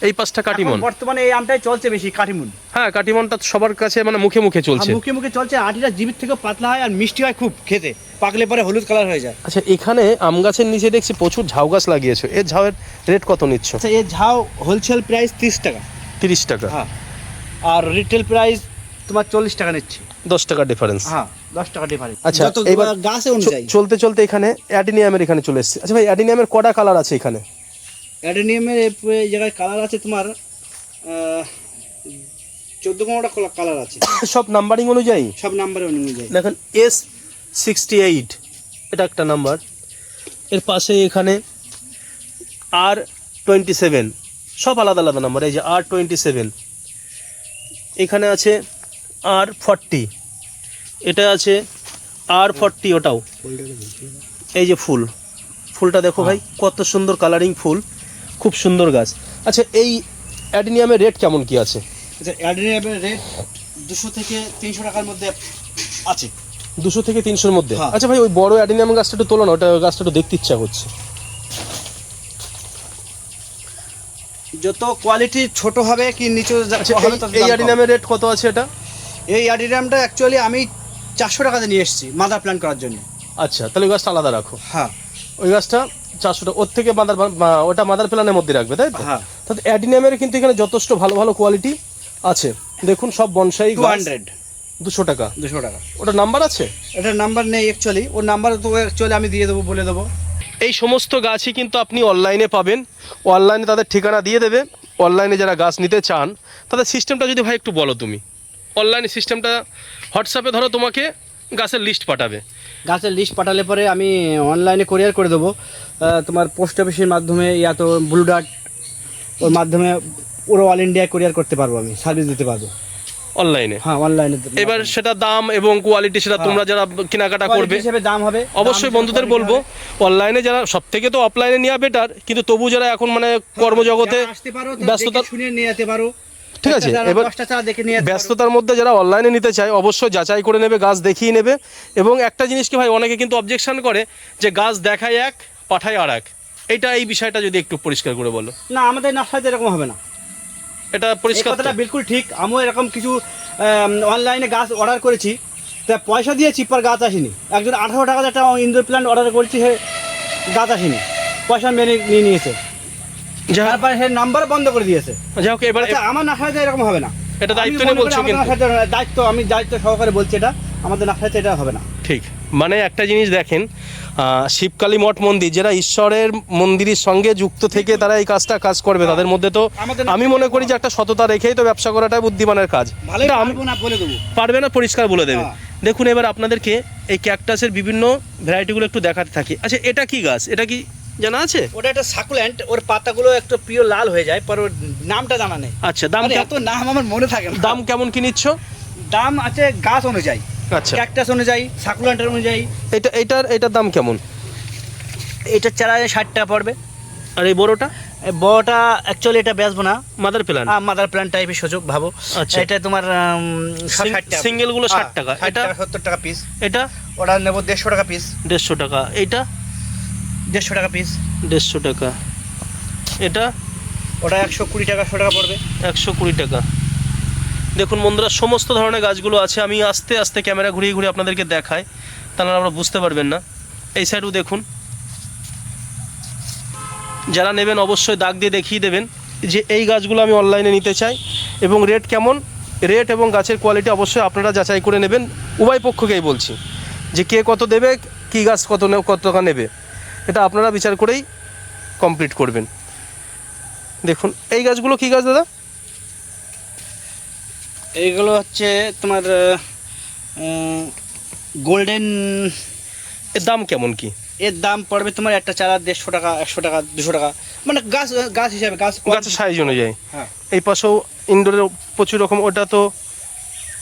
এই পাঁচটা কাটিমন। বর্তমানে এই আমটাই চলছে বেশি কাটিমুন। হ্যাঁ কাটিমনটা সবার কাছে মানে মুখে মুখে চলছে। মুখে মুখে চলছে আটিটা জিবির থেকে পাতলা হয় আর মিষ্টি হয় খুব খেতে। পাকলে পরে হলুদ কালার হয়ে যায়। আচ্ছা এখানে আম গাছের নিচে দেখছি প্রচুর ঝাউ গাছ লাগিয়েছো। এর ঝাউয়ের রেট কত নিচ্ছ? আচ্ছা এই ঝাউ হোলসেল প্রাইস তিরিশ টাকা। তিরিশ টাকা। হ্যাঁ আর রিটেল প্রাইস তোমার চল্লিশ টাকা নিচ্ছে। দশ টাকা ডিফারেন্স হ্যাঁ দশ টাকা ডিফারেন্স আচ্ছা এবার গাছে অনুযায়ী। চলতে চলতে এখানে অ্যাডিনিয়ামের এখানে চলে এসেছে। আচ্ছা ভাই অ্যাডিনিয়ামের কটা কালার আছে এখানে? অ্যাডেনিয়ামের এই জায়গায় কালার আছে তোমার চোদ্দ পনেরোটা কালার আছে। সব নাম্বারিং অনুযায়ী? সব নাম্বারে অনুযায়ী। দেখেন এস সিক্সটি এইট এটা একটা নাম্বার এর পাশে এখানে আর টোয়েন্টি সেভেন সব আলাদা আলাদা নাম্বার এই যে আর টোয়েন্টি সেভেন এখানে আছে আর ফর্টি এটা আছে আর ফর্টি ওটাও। এই যে ফুল ফুলটা দেখো ভাই কত সুন্দর কালারিং ফুল। খুব সুন্দর গাছ। আচ্ছা এই অ্যাডিনিয়ামের রেট কেমন কি আছে? আচ্ছা অ্যাডেনিয়ামের রেট দুশো থেকে তিনশো টাকার মধ্যে আছে। দুশো থেকে তিনশোর মধ্যে? হ্যাঁ। আচ্ছা ভাই ওই বড় অ্যাডিনিয়াম গাছটা একটু তোলো না ওটা গাছটা একটু দেখতে ইচ্ছা করছে। যত কোয়ালিটি ছোট হবে কি নিচু আচ্ছা হবে এই-। অ্যাডিনিয়ামের রেট কত আছে এটা? এই অ্যাডিনিয়ামটা অ্যাকচুয়ালি আমি চারশো টাকাতে নিয়ে এসেছি মাদার প্ল্যান করার জন্য। আচ্ছা তাহলে ওই গাছটা আলাদা রাখো। হ্যাঁ। ওই গাছটা চারশো টাকা ওর থেকে মাদার ওটা মাদার প্ল্যানের মধ্যে রাখবে তাই তো? হ্যাঁ। তাহলে অ্যাডিনিয়ামের কিন্তু এখানে যথেষ্ট ভালো ভালো কোয়ালিটি আছে। দেখুন সব বনসাই টু হান্ড্রেড দুশো টাকা। দুশো টাকা। ওটা নাম্বার আছে? এটার নাম্বার নেই অ্যাকচুয়ালি ওর নাম্বার তো অ্যাকচুয়ালি আমি দিয়ে দেবো বলে দেবো। এই সমস্ত গাছই কিন্তু আপনি অনলাইনে পাবেন। অনলাইনে তাদের ঠিকানা দিয়ে দেবে। অনলাইনে যারা গাছ নিতে চান তাদের সিস্টেমটা যদি ভাই একটু বলো তুমি। অনলাইনে সিস্টেমটা হোয়াটসঅ্যাপে ধরো তোমাকে গাছের লিস্ট পাঠাবে। গাছের লিস্ট পাঠালে পরে আমি অনলাইনে কোরিয়ার করে দেবো। তোমার পোস্ট অফিসের মাধ্যমে ইয়া তো ব্লু ডার্ট ওর মাধ্যমে পুরো অল ইন্ডিয়া কোরিয়ার করতে পারব আমি সার্ভিস দিতে পারব। অনলাইনে হ্যাঁ অনলাইনে এবার সেটা দাম এবং কোয়ালিটি সেটা তোমরা যারা কেনাকাটা করবে হিসেবে দাম হবে অবশ্যই বন্ধুদের বলব অনলাইনে যারা সব থেকে তো অফলাইনে নেওয়া বেটার কিন্তু তবু যারা এখন মানে কর্মজগতে আসতে পারো ব্যস্ততা শুনে নিয়ে যেতে পারো। ঠিক আছে, এবার- ব্যস্ততার মধ্যে যারা অনলাইনে নিতে চায় অবশ্যই যাচাই করে নেবে গাছ দেখিয়ে নেবে। এবং একটা জিনিস কি ভাই অনেকে কিন্তু অবজেকশন করে যে গাছ দেখায় এক পাঠায় আর এক। এটা এই বিষয়টা যদি একটু পরিষ্কার করে বলো। না আমাদের নার্সারিতে এরকম হবে না। এটা পরিষ্কার কথাটা বিলকুল ঠিক। আমিও এরকম কিছু অনলাইনে গাছ অর্ডার করেছি। তা পয়সা দিয়েছি পর গাছ আসেনি। একজন আঠারো টাকা একটা ইনডোর প্ল্যান্ট অর্ডার করেছি গাছ আসেনি। পয়সা মেনে নিয়ে নিয়েছে। তারপর সে নাম্বার বন্ধ করে দিয়েছে। যাই হোক এবার আচ্ছা আমার নার্সারিতে এরকম হবে না। এটা দায়িত্ব নিয়ে বলছো কিন্তু। দায়িত্ব আমি দায়িত্ব সহকারে বলছি এটা। আমাদের নার্সারিতে এটা হবে না। ঠিক। মানে একটা জিনিস দেখেন শিবকালী মঠ মন্দির যারা ঈশ্বরের মন্দিরের সঙ্গে যুক্ত থেকে তারা এই কাজটা কাজ করবে তাদের মধ্যে তো আমি মনে করি যে একটা সততা রেখেই তো ব্যবসা করাটাই বুদ্ধিমানের কাজ। না পারবে না পরিষ্কার বলে দেবে। হ্যাঁ। দেখুন এবার আপনাদেরকে এই ক্যাকটাসের বিভিন্ন ভ্যারাইটিগুলো একটু দেখাতে থাকি। আচ্ছা এটা কি গাছ? এটা কি জানা আছে? ওটা একটা সাকুল্যান্ট ওর পাতাগুলো একটু প্রিয় লাল হয়ে যায় পর ওর নামটা জানা নেই। আচ্ছা দাম মানে এত নাম আমার মনে থাকে না। দাম কেমন কি নিচ্ছ? দাম আছে গাছ অনুযায়ী। আচ্ছা। ক্যাকটাস অনুযায়ী সাকুল্যান্টের অনুযায়ী। এটা এটার এটার দাম কেমন? এটা চারা ষাট টাকা পড়বে। আর এই বড়টা? এই বড়টা অ্যাকচুয়ালি এটা বেচবো না। মাদার প্ল্যান মাদার প্ল্যান্ট টাইপের সুযোগ ভাবো। আচ্ছা। এটা তোমার উম, ষাট টাকা। single গুলো হ্যাঁ, 60 টাকা। ষাট এটা? সত্তর টাকা পিস এটা? ওটা নেব দেড়শো টাকা পিস দেড়শো টাকা। এইটা দেড়শো টাকা পিস দেড়শো টাকা। এটা? ওটা একশো কুড়ি টাকা একশো টাকা পড়বে। একশো কুড়ি টাকা। দেখুন বন্ধুরা সমস্ত ধরনের গাছগুলো আছে। আমি আস্তে আস্তে ক্যামেরা ঘুরিয়ে ঘুরিয়ে আপনাদেরকে দেখাই। তাহলে আপনারা বুঝতে পারবেন না। এই সাইডও দেখুন। যারা নেবেন অবশ্যই দাগ দিয়ে দেখিয়ে দেবেন যে এই গাছগুলো আমি অনলাইনে নিতে চাই এবং রেট কেমন? রেট এবং গাছের কোয়ালিটি অবশ্যই আপনারা যাচাই করে নেবেন। উভয় পক্ষকেই বলছি যে কে কত দেবে কী গাছ কত কত টাকা নেবে। এটা আপনারা বিচার করেই কমপ্লিট করবেন। দেখুন এই গাছগুলো কী গাছ দাদা? এইগুলো হচ্ছে তোমার গোল্ডেন এর দাম কেমন কি? এর দাম পড়বে তোমার একটা চারা দেড়শো টাকা একশো টাকা দুশো টাকা। মানে গাছ গাছ হিসাবে গাছ গাছের সাইজ অনুযায়ী। হ্যাঁ। এই পাশেও ইনডোরের প্রচুর রকম ওটা তো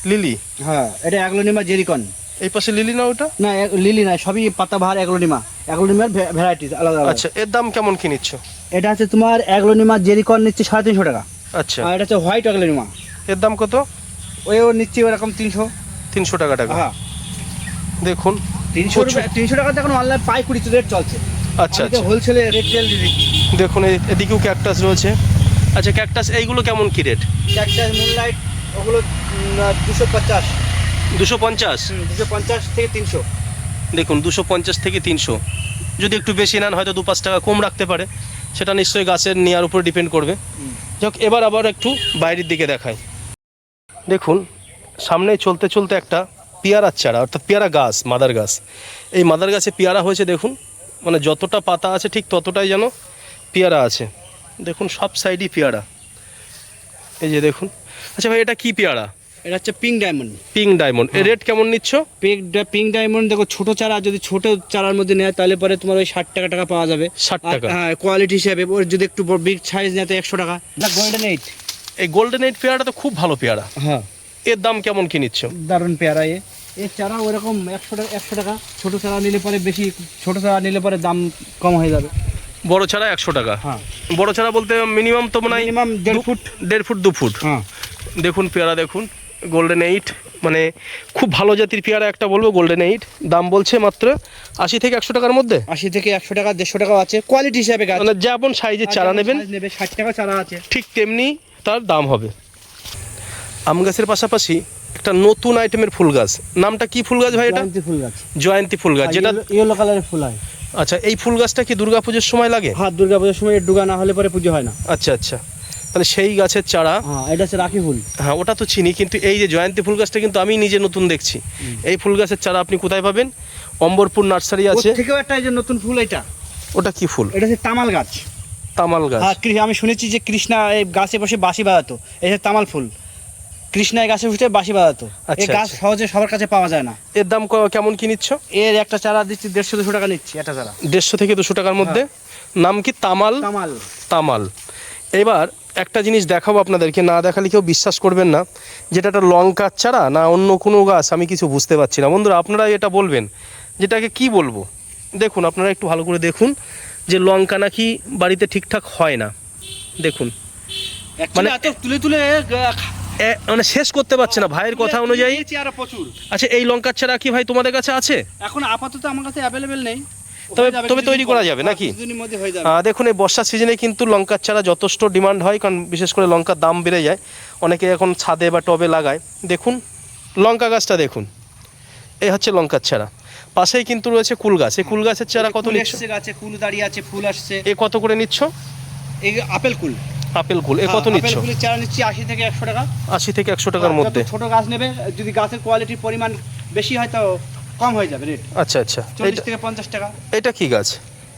লিলি হ্যাঁ এটা অ্যাগ্লোনিমা জেরিকন এই পাশে লিলি না ওটা? না লিলি না সবই পাতাবাহার অ্যাগ্লোনিমা অ্যাগ্লোনিমার ভ্যারাইটিস আলাদা আলাদা। আচ্ছা এর দাম কেমন কি নিচ্ছ? এটা হচ্ছে তোমার অ্যাগ্লোনিমা জেরিকন নিচ্ছে সাড়ে তিনশো টাকা। আচ্ছা। আর এটা হচ্ছে হোয়াইট অ্যাগ্লোনিমা এর দাম কত? ওইও নিচ্ছে ওরকম তিনশো। তিনশো টাকা টাকা। হ্যাঁ। দেখুন। তিনশো। তিনশো টাকাতে এখন অনলাইন পাইকুড়ি রেট চলছে। আচ্ছা আচ্ছা। হোলসেলে রেট দিদি দেখুন এদিকেও ক্যাকটাস রয়েছে। আচ্ছা ক্যাকটাস এইগুলো কেমন কি রেট ক্যাকটাস মুনলাইট ওগুলো দুশো পঞ্চাশ। দুশো পঞ্চাশ? দুশো পঞ্চাশ থেকে তিনশো। দেখুন দুশো পঞ্চাশ থেকে তিনশো। যদি একটু বেশি নেন হয়তো দু পাঁচ টাকা কম রাখতে পারে। সেটা নিশ্চয়ই গাছের নেওয়ার উপর ডিপেন্ড করবে। যাক এবার আবার একটু বাইরের দিকে দেখাই। দেখুন সামনে চলতে চলতে একটা পেয়ারার চারা অর্থাৎ পেয়ারা গাছ মাদার গাছ। এই মাদার গাছে পেয়ারা হয়েছে দেখুন। মানে যতটা পাতা আছে ঠিক ততটাই যেন পেয়ারা আছে। দেখুন সব সাইডই পেয়ারা। এই যে দেখুন। আচ্ছা ভাই এটা কি পেয়ারা? এটা হচ্ছে পিঙ্ক ডায়মন্ড পিঙ্ক ডায়মন্ড এর রেট কেমন নিচ্ছ? পিঙ্ক পিঙ্ক ডায়মন্ড দেখো ছোট চারা যদি ছোট চারার মধ্যে নেয় তাহলে পরে তোমার ওই ষাট টাকা টাকা পাওয়া যাবে। 60 আর- টাকা? হ্যাঁ কোয়ালিটি হিসাবে ওর যদি একটু বিগ সাইজ নেয় তো একশো টাকা। দ্য গোল্ডেন এইট এই গোল্ডেন এইট পেয়ারাটা তো খুব ভালো পেয়ারা। হ্যাঁ। এর দাম কেমন কি নিচ্ছ? দারুণ পেয়ারা এ। এর চারা ওরকম একশো টাকা একশো টাকা। ছোট চারা নিলে পরে বেশি ছোট চারা নিলে পরে দাম কম হয়ে যাবে। বড় ছাড়া একশো টাকা। হ্যাঁ। বড় ছাড়া বলতে মিনিমাম তো মনে হয় মিনিমাম দেড় ফুট। দেড় ফুট দু ফুট। হ্যাঁ। দেখুন পেয়ারা দেখুন। গোল্ডেন এইট মানে খুব ভালো জাতির পেয়ারা একটা বলব গোল্ডেন এইট দাম বলছে মাত্র আশি থেকে একশো টাকার মধ্যে। আশি থেকে একশো টাকা দেড়শো টাকা আছে। কোয়ালিটি হিসাবে মানে যেমন সাইজের চারা নেবেন ষাট টাকা চারা আছে। ঠিক তেমনি তার দাম হবে। আম গাছের পাশাপাশি একটা নতুন আইটেমের ফুল গাছ। নামটা কি ফুল গাছ ভাই এটা? ফুল গাছ। জয়ন্তী ফুল গাছ যেটা ইয়েলো কালারের ফুল হয়। আচ্ছা এই ফুল গাছটা কি দুর্গাপুজোর সময় লাগে? হাত দুর্গা পুজোর সময় এর ডুগা না হলে পরে পুজো হয় না। আচ্ছা আচ্ছা। তাহলে সেই গাছের চারা হ্যাঁ এটা হচ্ছে রাখি ফুল। হ্যাঁ ওটা তো চিনি কিন্তু এই যে জয়ন্তী ফুল গাছটা কিন্তু আমি নিজে নতুন দেখছি। এই ফুল গাছের চারা আপনি কোথায় পাবেন? অম্বরপুর নার্সারি আছে। থেকেও একটা এই যে নতুন ফুল এটা। ওটা কি ফুল? এটা হচ্ছে তামাল গাছ। তামাল গাছ। হ্যাঁ আমি শুনেছি যে কৃষ্ণা এই গাছে বসে বাঁশি বাজাতো। এই যে তামাল ফুল। কৃষ্ণা এই গাছে বসে বাঁশি বাজাতো। এই আচ্ছা, গাছ আচ্ছা। সহজে সবার কাছে পাওয়া যায় না। এর দাম কেমন কি নিচ্ছ? এর একটা চারা দিচ্ছি দেড়শো দুশো টাকা নিচ্ছি একটা চারা। দেড়শো থেকে দুশো টাকার মধ্যে। নাম কি? তামাল? তামাল। তামাল। এবার একটা জিনিস দেখাবো আপনাদেরকে না দেখালে কেউ বিশ্বাস করবেন না। যেটা একটা লঙ্কার চারা না অন্য কোনো গাছ আমি কিছু বুঝতে পারছি না। বন্ধুরা আপনারা এটা বলবেন যেটাকে কি বলব? দেখুন আপনারা একটু ভালো করে দেখুন যে লঙ্কা নাকি বাড়িতে ঠিকঠাক হয় না। দেখুন। মানে এত তুলে তুলে মানে শেষ করতে পারছে না ভাইয়ের কথা অনুযায়ী। আচ্ছা এই লঙ্কার চারা কি ভাই তোমাদের কাছে আছে? এখন আপাতত আমার কাছে অ্যাভেলেবেল নেই। তবে- তবে তৈরি করা যাবে হ্যাঁ, নাকি? হয়ে দেখুন এই বর্ষার সিজনে কিন্তু লঙ্কার চারা যথেষ্ট ডিমান্ড হয় কারণ বিশেষ করে লঙ্কার দাম বেড়ে যায়। অনেকে এখন ছাদে বা টবে লাগায়। দেখুন লঙ্কা গাছটা দেখুন। এই হচ্ছে লঙ্কার চারা। পাশেই কিন্তু রয়েছে কুল গাছ। এই কুল গাছের চারা কত নিচ্ছ? গাছে কুল দাঁড়িয়ে আছে ফুল আসছে। এ কত করে নিচ্ছ? এই আপেল কুল। আপেল কুল। এ কত হ্যাঁ, নিচ্ছ? আপেল কুলের চারা নিচ্ছি আশি থেকে একশো টাকা। আশি থেকে একশো টাকার মধ্যে। ছোট গাছ নেবে যদি গাছের কোয়ালিটির পরিমাণ বেশি হয় তো কম হয়ে যাবে রেট আচ্ছা আচ্ছা। চল্লিশ থেকে পঞ্চাশ টাকা। এটা কি গাছ?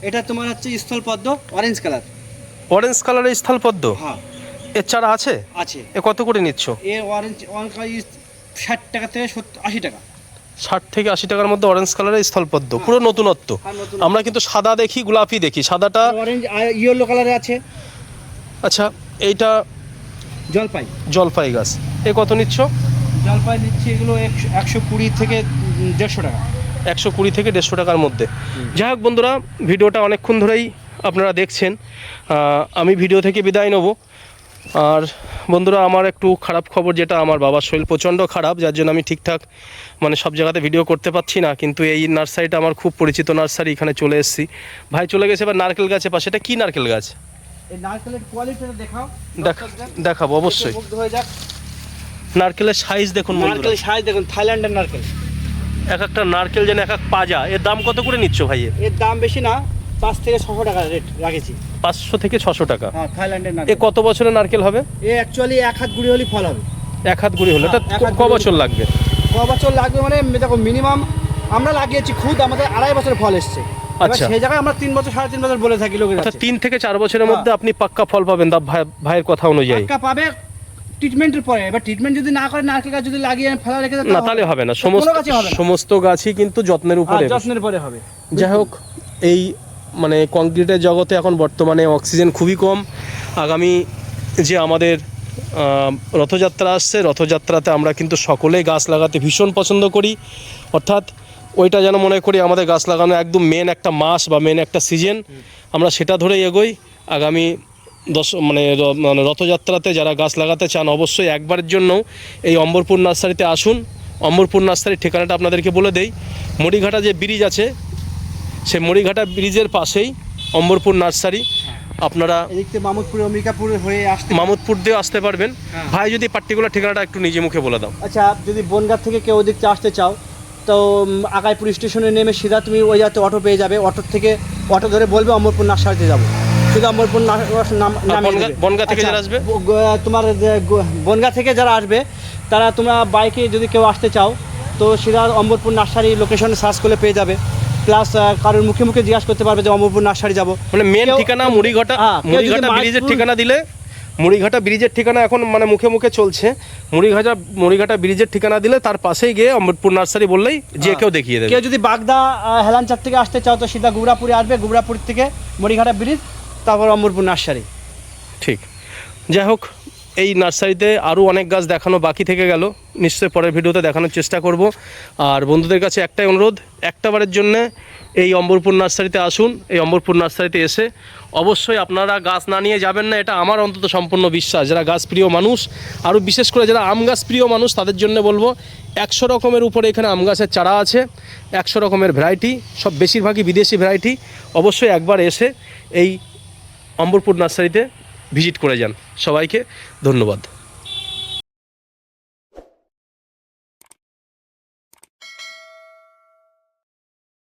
এটা তোমার হচ্ছে স্থল পদ্ম অরেঞ্জ কালার অরেঞ্জ কালারের স্থলপদ্ম হ্যাঁ। এর চারা আছে? আছে। এ কত করে নিচ্ছ? এ অরেঞ্জ ষাট টাকা থেকে আশি টাকা। ষাট থেকে আশি টাকার মধ্যে অরেঞ্জ কালারের স্থলপদ্ম পুরো নতুনত্ব। আমরা কিন্তু সাদা দেখি গোলাপি দেখি। সাদাটা অরেঞ্জ ইয়েলো কালারে আছে। আচ্ছা এইটা জলপাই। জলপাই গাছ। এ কত নিচ্ছ? জলপাই নিচ্ছি এগুলো একশো কুড়ি থেকে দেড়শো টাকা। একশো কুড়ি থেকে দেড়শো টাকার মধ্যে। যাই হোক বন্ধুরা ভিডিওটা অনেকক্ষণ ধরেই আপনারা দেখছেন। আমি ভিডিও থেকে বিদায় নেব। আর বন্ধুরা আমার একটু খারাপ খবর যেটা আমার বাবার শরীর প্রচণ্ড খারাপ যার জন্য আমি ঠিকঠাক মানে সব জায়গাতে ভিডিও করতে পারছি না। কিন্তু এই নার্সারিটা আমার খুব পরিচিত নার্সারি এখানে চলে এসেছি। ভাই চলে গেছে এবার নারকেল গাছের পাশে। এটা কী নারকেল গাছ? নারকেলের দেখাবো অবশ্যই। নারকেলের সাইজ দেখুন বন্ধুরা। সাইজ দেখুন থাইল্যান্ডের নারকেল। এক একটা নারকেল যেন এক এক পাজা এর দাম কত করে নিচ্ছ ভাই? এর? দাম বেশি না পাঁচ থেকে ছশো টাকা রেট রাখেছি। পাঁচশো থেকে ছশো টাকা। হ্যাঁ থাইল্যান্ডের এ কত বছরের নারকেল হবে? এ অ্যাকচুয়ালি এক হাত গুড়ি হলে ফল হবে। এক হাত গুড়ি হলো এটা হ্যাঁ, ক- বছর লাগবে? ক বছর লাগবে মানে দেখো মিনিমাম আমরা লাগিয়েছি খুদ আমাদের আড়াই বছর ফল এসছে। আচ্ছা। সেই জায়গায় আমরা তিন বছর সাড়ে তিন বছর বলে থাকি লোকের তিন থেকে চার বছরের হ্যাঁ। মধ্যে আপনি পাক্কা ফল পাবেন দা ভাইয়ের কথা অনুযায়ী। পাবে ট্রিটমেন্টের পরে এবার ট্রিটমেন্ট যদি না করে নারকেল গাছ যদি লাগিয়ে ফেলা রেখে না তাহলে হবে না। সমস্ত। সমস্ত গাছই কিন্তু যত্নের উপরে হ্যাঁ, যত্নের পরে হবে। যাই হোক এই মানে কংক্রিটের জগতে এখন বর্তমানে অক্সিজেন খুবই কম। আগামী যে আমাদের রথযাত্রা আসছে রথযাত্রাতে আমরা কিন্তু সকলেই গাছ লাগাতে ভীষণ পছন্দ করি। অর্থাৎ ওইটা যেন মনে করি আমাদের গাছ লাগানো একদম মেন একটা মাস বা মেন একটা সিজন আমরা সেটা ধরেই এগোই। আগামী দশ মানে মানে রথযাত্রাতে যারা গাছ লাগাতে চান অবশ্যই একবারের জন্য এই অম্বরপুর নার্সারিতে আসুন। অম্বরপুর নার্সারির ঠিকানাটা আপনাদেরকে বলে দেই। মরিঘাটা যে ব্রিজ আছে সে মরিঘাটা ব্রিজের পাশেই অম্বরপুর নার্সারি। আপনারা এদিক থেকে মামুদপুর অম্বিকাপুর হয়ে আসতে মামুদপুর দিয়ে আসতে পারবেন। হ্যাঁ। ভাই যদি পার্টিকুলার ঠিকানাটা একটু নিজে মুখে বলে দাও। আচ্ছা যদি বনগাঁ থেকে কেউ ওদিক আসতে চাও তো আকাইপুর স্টেশনে নেমে সিধা তুমি ওই যাতে অটো পেয়ে যাবে। অটোর থেকে অটো ধরে বলবে অম্বরপুর নার্সারিতে যাব। নামিয়ে বনগাঁ- থেকে আচ্ছা, যারা আসবে? তোমার বনগাঁ থেকে যারা আসবে তারা তোমরা বাইকে যদি কেউ আসতে চাও তো সিধা অমরপুর নার্সারি লোকেশনে সার্চ করলে পেয়ে যাবে। প্লাস কারোর মুখে মুখে জিজ্ঞাসা করতে পারবে যে অমরপুর নার্সারি যাব। মানে মেন ঠিকানা মুড়িঘাটা হ্যাঁ, মুড়িঘাটা ব্রিজের ঠিকানা দিলে মুড়িঘাটা ব্রিজের ঠিকানা এখন মানে মুখে মুখে চলছে। মুড়িঘাটা মুড়িঘাটা ব্রিজের ঠিকানা দিলে তার পাশেই গিয়ে অমৃতপুর নার্সারি বললেই যে হ্যাঁ। কেউ দেখিয়ে দেবে। কেউ যদি বাগদা হেলানচার থেকে আসতে চাও তো সিধা গুবরাপুরে আসবে। গুবরাপুর থেকে মুড়িঘাটা ব্রিজ তারপর অমরপুর নার্সারি। ঠিক। যাই হোক, এই নার্সারিতে আরও অনেক গাছ দেখানো বাকি থেকে গেল। নিশ্চয়ই পরের ভিডিওতে দেখানোর চেষ্টা করব। আর বন্ধুদের কাছে একটাই অনুরোধ একটা বারের জন্য এই অম্বরপুর নার্সারিতে আসুন, এই অম্বরপুর নার্সারিতে এসে অবশ্যই আপনারা গাছ না নিয়ে যাবেন না, এটা আমার অন্তত সম্পূর্ণ বিশ্বাস। যারা গাছ প্রিয় মানুষ, আরও বিশেষ করে যারা আম গাছ প্রিয় মানুষ, তাদের জন্য বলব, একশো রকমের উপরে এখানে আম গাছের চারা আছে, একশো রকমের ভ্যারাইটি, সব বেশিরভাগই বিদেশি ভ্যারাইটি। অবশ্যই একবার এসে এই অম্বরপুর নার্সারিতে ভিজিট করে যান। সবাইকে ধন্যবাদ।